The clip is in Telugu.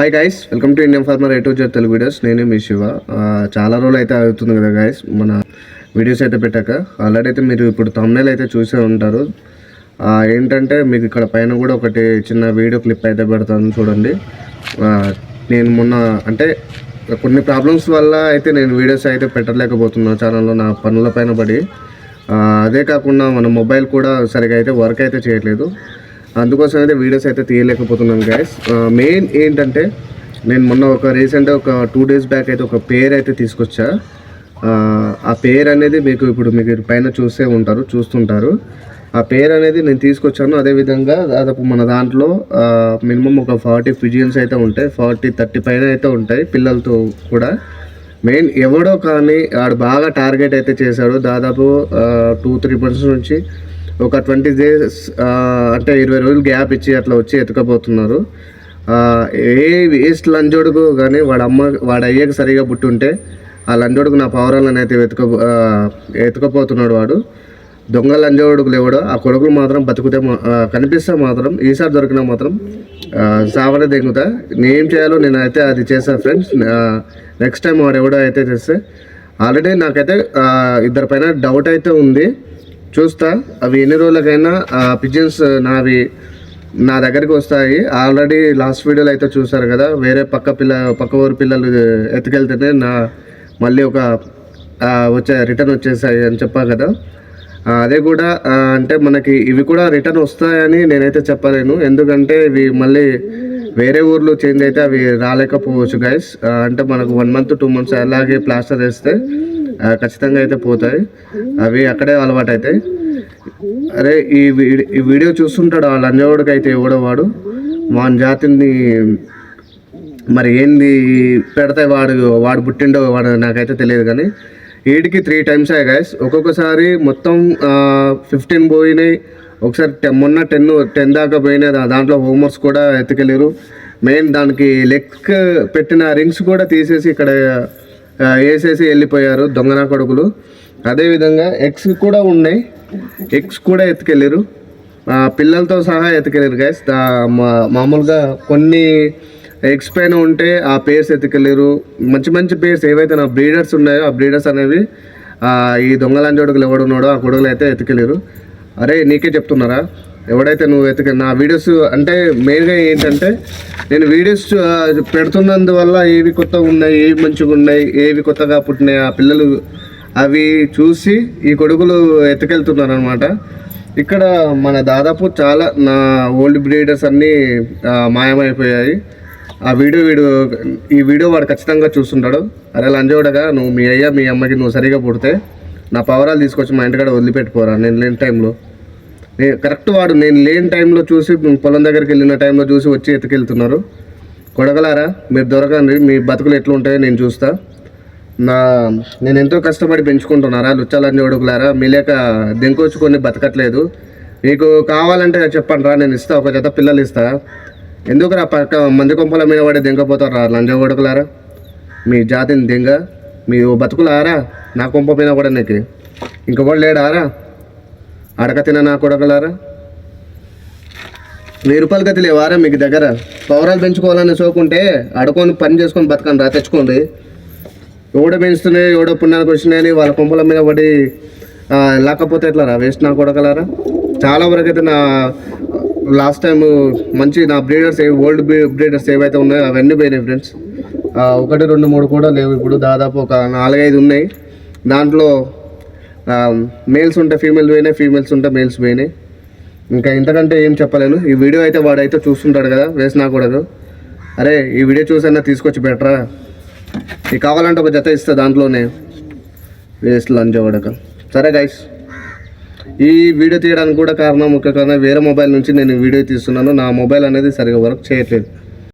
Hi guys welcome to Indian farmer eight Z Telugu videos నేనే మీ శివ. చాలా రోజులు అయితే అవుతుంది కదా గైస్ మన వీడియోస్ అయితే పెట్టాక. ఆల్రెడీ అయితే మీరు ఇప్పుడు తమ్నేల్ అయితే చూసే ఉంటారు. ఏంటంటే మీకు ఇక్కడ పైన కూడా ఒకటి చిన్న వీడియో క్లిప్ అయితే పెడతాను చూడండి. నేను మొన్న అంటే కొన్ని ప్రాబ్లమ్స్ వల్ల అయితే నేను వీడియోస్ అయితే పెట్టలేకపోతున్నా ఛానల్లో నా పనుల పైన పడి. అదే కాకుండా మన మొబైల్ కూడా సరిగా అయితే వర్క్ అయితే చేయట్లేదు. అందుకోసం అయితే వీడియోస్ అయితే తీయలేకపోతున్నాను గ్యాస్ మెయిన్ ఏంటంటే నేను మొన్న ఒక రీసెంట్ ఒక టూ డేస్ బ్యాక్ అయితే ఒక పేర్ అయితే తీసుకొచ్చా. ఆ, పేర్ అనేది మీకు ఇప్పుడు మీకు పైన చూసే ఉంటారు చూస్తుంటారు. ఆ పేర్ అనేది నేను తీసుకొచ్చాను అదేవిధంగా దాదాపు మన దాంట్లో మినిమం ఒక ఫార్టీ ఫిజియన్స్ అయితే ఉంటాయి ఫార్టీ థర్టీ పైన అయితే ఉంటాయి పిల్లలతో కూడా. మెయిన్ ఎవడో కానీ ఆడు బాగా టార్గెట్ అయితే చేశాడు. దాదాపు టూ త్రీ మంత్స్ నుంచి ఒక ట్వంటీ డేస్ అంటే ఇరవై రోజులు గ్యాప్ ఇచ్చి అట్లా వచ్చి ఎత్తుకపోతున్నారు ఏ వేస్ట్ లంజోడుకు కానీ వాడు అమ్మ వాడు అయ్యకు సరిగా పుట్టుంటే ఆ లంజోడుకు నా పౌరాలను అయితే వెతుక ఎతుకపోతున్నాడు వాడు. దొంగ లంజోడుకులు ఎవడో ఆ కొడుకులు మాత్రం బతుకుతే మా- కనిపిస్తే మాత్రం ఈసారి దొరికినా మాత్రం ఆ, సావనే దిగుతా నేనేం చేయాలో నేనైతే అది చేశాను ఫ్రెండ్స్. నెక్స్ట్ టైం వాడు ఎవడో అయితే చేస్తే ఆల్రెడీ నాకైతే ఇద్దరి పైన డౌట్ అయితే ఉంది. చూస్తా. అవి ఎన్ని రోజులకైనా ఆ పిజన్స్ నావి నా దగ్గరికి వస్తాయి. ఆల్రెడీ లాస్ట్ వీడియోలో అయితే చూసారు కదా వేరే పక్క పిల్ల పక్క ఊరు పిల్లలు ఎత్తుకెళ్తేనే నా మళ్ళీ ఒక వచ్చే రిటర్న్ వచ్చేసాయి అని చెప్పా కదా. అదే కూడా అంటే మనకి ఇవి కూడా రిటర్న్ వస్తాయని నేనైతే చెప్పలేను. ఎందుకంటే ఇవి మళ్ళీ వేరే ఊర్లో చేంజ్ అయితే అవి రాలేకపోవచ్చు గైస్ అంటే మనకు వన్ మంత్ టూ మంత్స్ అలాగే ప్లాస్టర్ వేస్తే ఖచ్చితంగా అయితే పోతాయి. అవి అక్కడే అలవాటు అవుతాయి అరే ఈ ఈ వీడియో చూస్తుంటాడు ఆ లంజవాడికి అయితే ఎవడో వాడు. వాని జాతిని మరి ఏంది పెడతాయి వాడు వాడు పుట్టిండో వాడు నాకైతే తెలియదు కానీ ఏడికి త్రీ టైమ్స్ అయ్యాయి గాయస్ ఒక్కొక్కసారి మొత్తం ఫిఫ్టీన్ పోయినాయి. ఒకసారి టెన్ మొన్న టెన్ టెన్ దాకా పోయినాయి. దాంట్లో హోమ్వర్క్స్ కూడా ఎత్తుకెళ్ళారు మెయిన్ దానికి లెక్క పెట్టిన రింగ్స్ కూడా తీసేసి ఇక్కడ వేసేసి వెళ్ళిపోయారు దొంగన కొడుకులు. అదేవిధంగా ఎగ్స్ కూడా ఉన్నాయి. ఎగ్స్ కూడా ఎత్తుకెళ్ళారు. పిల్లలతో సహా ఎత్తుకెళ్ళారు గైస్ మామూలుగా కొన్ని ఎగ్స్ పైన ఉంటే ఆ పేర్స్ ఎత్తుకెళ్ళారు. మంచి మంచి పేర్స్ ఏవైతే నా బ్రీడర్స్ ఉన్నాయో ఆ బ్రీడర్స్ అనేవి ఈ దొంగలాంటి కొడుకులు ఎవడున్నాడో ఆ కొడుకులు అయితే ఎత్తుకెళ్ళారు. అరే నీకే చెప్తున్నారా? ఎవడైతే నువ్వు ఎత్తుక నా వీడియోస్ అంటే మెయిన్గా ఏంటంటే నేను వీడియోస్ పెడుతున్నందువల్ల ఏవి కొత్తగా ఉన్నాయి ఏవి మంచిగా ఉన్నాయి ఏవి కొత్తగా పుట్టినాయి ఆ పిల్లలు అవి చూసి ఈ కొడుకులు ఎత్తుకెళ్తున్నారు అనమాట ఇక్కడ మన దాదాపు చాలా నా ఓల్డ్ బ్రీడర్స్ అన్నీ మాయమైపోయాయి. ఆ వీడియో వీడు ఈ వీడియో వాడు ఖచ్చితంగా చూస్తుంటాడు. అరే లంజోడగా నువ్వు మీ అయ్యా మీ అమ్మకి నువ్వు సరిగా పుడితే నా పవరాలు తీసుకొచ్చి మా ఇంటికాడ వదిలిపెట్టిపోరా నేను లేని టైంలో కరెక్ట్ వాడు. నేను లేని టైంలో చూసి పొలం దగ్గరికి వెళ్ళిన టైంలో చూసి వచ్చి ఎత్తుకెళ్తున్నారు. కొడగలారా? మీరు దొరకండి. మీ బతుకులు ఎట్లా ఉంటాయో నేను చూస్తా. నా నేను ఎంతో కష్టపడి పెంచుకుంటున్నారా? లుచ్చాలని ఒడుకులారా? మీ లేక దెంకొచ్చుకొని బతకట్లేదు. మీకు కావాలంటే చెప్పండి రా నేను ఇస్తా. ఒక జత పిల్లలు ఇస్తా. ఎందుకురా పక్క మంది కొంపల మీద పడి దెంకపోతారు రా లంజ కొడుకులారా మీ జాతిని దెంగ. మీ బతుకులారా? నా కొంప మీద కూడా నీకు ఇంకొకటి లేడారా? అడక తిన నా కొడకలారా వెయ్యి రూపాయలు గతి లేవారా మీకు దగ్గర? పౌరాలు పెంచుకోవాలని సోకుంటే అడుకొని పని చేసుకొని బతకండి రా తెచ్చుకోండి. ఎవడ పెంచుతున్నాయి ఎవడో పుణ్యానికి వచ్చినాయని వాళ్ళ కొంపల మీద పడి లేకపోతే ఎట్లా రా వేస్ట్ నా కొడగలరా చాలా వరకు అయితే నా లాస్ట్ టైం మంచి నా బ్రీడర్స్ ఓల్డ్ బ్రీడర్స్ ఏవైతే ఉన్నాయో అవన్నీ పోయినాయి ఫ్రెండ్స్ ఒకటి రెండు మూడు కూడా లేవు ఇప్పుడు. దాదాపు ఒక నాలుగైదు ఉన్నాయి. దాంట్లో మేల్స్ ఉంటే ఫీమేల్ పోయినాయి ఫీమేల్స్ ఉంటే మేల్స్ పోయినాయి. ఇంకా ఇంతకంటే ఏం చెప్పలేను. ఈ వీడియో అయితే వాడైతే చూస్తుంటాడు కదా వేసినా కూడదు అరే ఈ వీడియో చూసైనా తీసుకొచ్చి బెటరా నీకు కావాలంటే ఒక జత ఇస్తా దాంట్లోనే. వేస్ట్ లంచ్ అవ్వడక సరే గైస్ ఈ వీడియో తీయడానికి కూడా కారణం ముఖ్య కారణం వేరే మొబైల్ నుంచి నేను వీడియో తీస్తున్నాను. నా మొబైల్ అనేది సరిగా వర్క్ చేయట్లేదు.